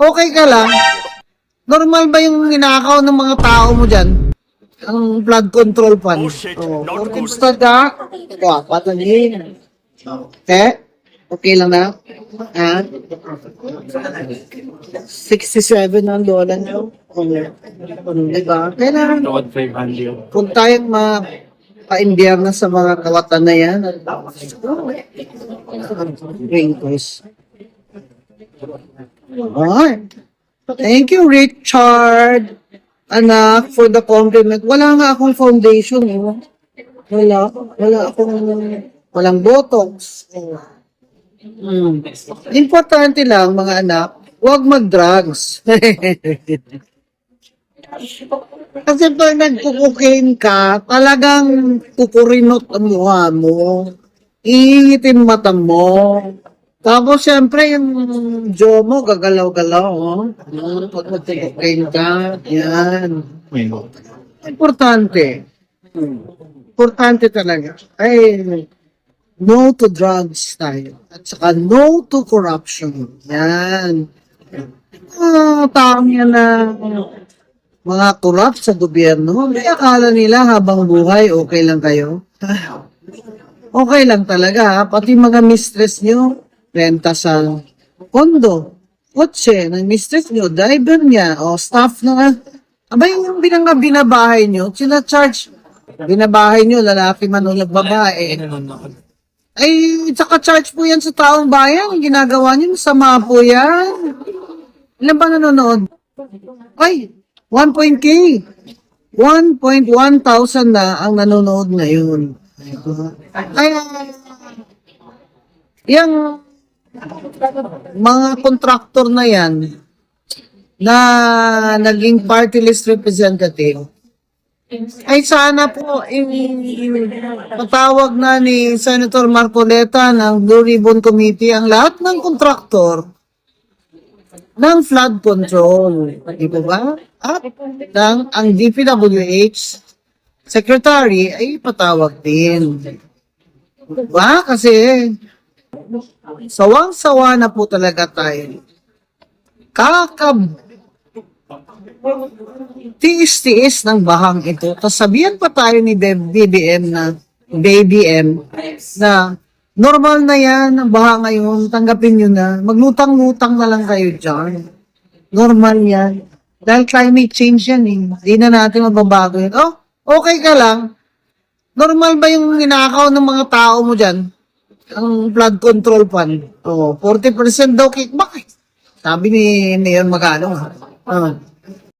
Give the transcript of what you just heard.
Okay ka lang? Normal ba yung ninakaw ng mga tao mo dyan? Ang flood control fund. Oh, shit. Oh, Not good. Kumusta ka? Ito, patayin. Okay? Okay lang na? Ha? 67 ang lola niyo. Diba? Kailangan Tawad 500. kung tayong ma pa-imbyar na sa mga kawatan na yan. Wrinkles. Alright. Thank you, Richard. Anak, for the compliment. Wala nga akong foundation. Eh. Wala. Wala akong... Walang botox. Hmm. Importante lang, mga anak, huwag mag-drugs. Kasi pag nagkukukain ka, talagang kukurinot ang mukha mo. Iingitin mata mo. Tapos, syempre, yung jaw mo, gagalaw-galaw, oh. Yan, Pag nagkukukain ka, yan. Importante. Importante talaga. Ay, no to drugs tayo. At saka no to corruption. Yan. Ah, taong yan na mga corrupt sa gobyerno, may akala nila habang buhay okay lang kayo. okay lang talaga, pati mga mistress nyo, renta sa kondo, kotse ng mistress nyo, driver niya, o staff na, abay yung binanga binabahay nyo, sina-charge, binabahay nyo, lalaki man o babae. Ay, tsaka charge po yan sa taong bayan, Ang ginagawa nyo, masama po yan. Ilan ba nanonood? Ay, 1.k. 1.1 thousand na ang nanonood ngayon. Ay, yung mga kontraktor na yan na naging party list representative, ay sana po patawag na ni Senator Marcoleta ng Blue Ribbon Committee ang lahat ng kontraktor ng flood control. Di ba ba? At ng, ang DPWH secretary ay patawag din. Diba? Kasi sawang-sawa na po talaga tayo. Kakab tiis-tiis ng bahang ito. Tapos sabihan pa tayo ni BBM na BBM na normal na yan ang baha ngayon, tanggapin nyo na. Maglutang-lutang na lang kayo dyan. Normal yan. Dahil climate change yan eh. Hindi na natin mababago yan. Oh, okay ka lang. Normal ba yung ninakaw ng mga tao mo dyan? Ang flood control fund. Oh, 40% daw kickback. Sabi ni Mayor Magano. Ah.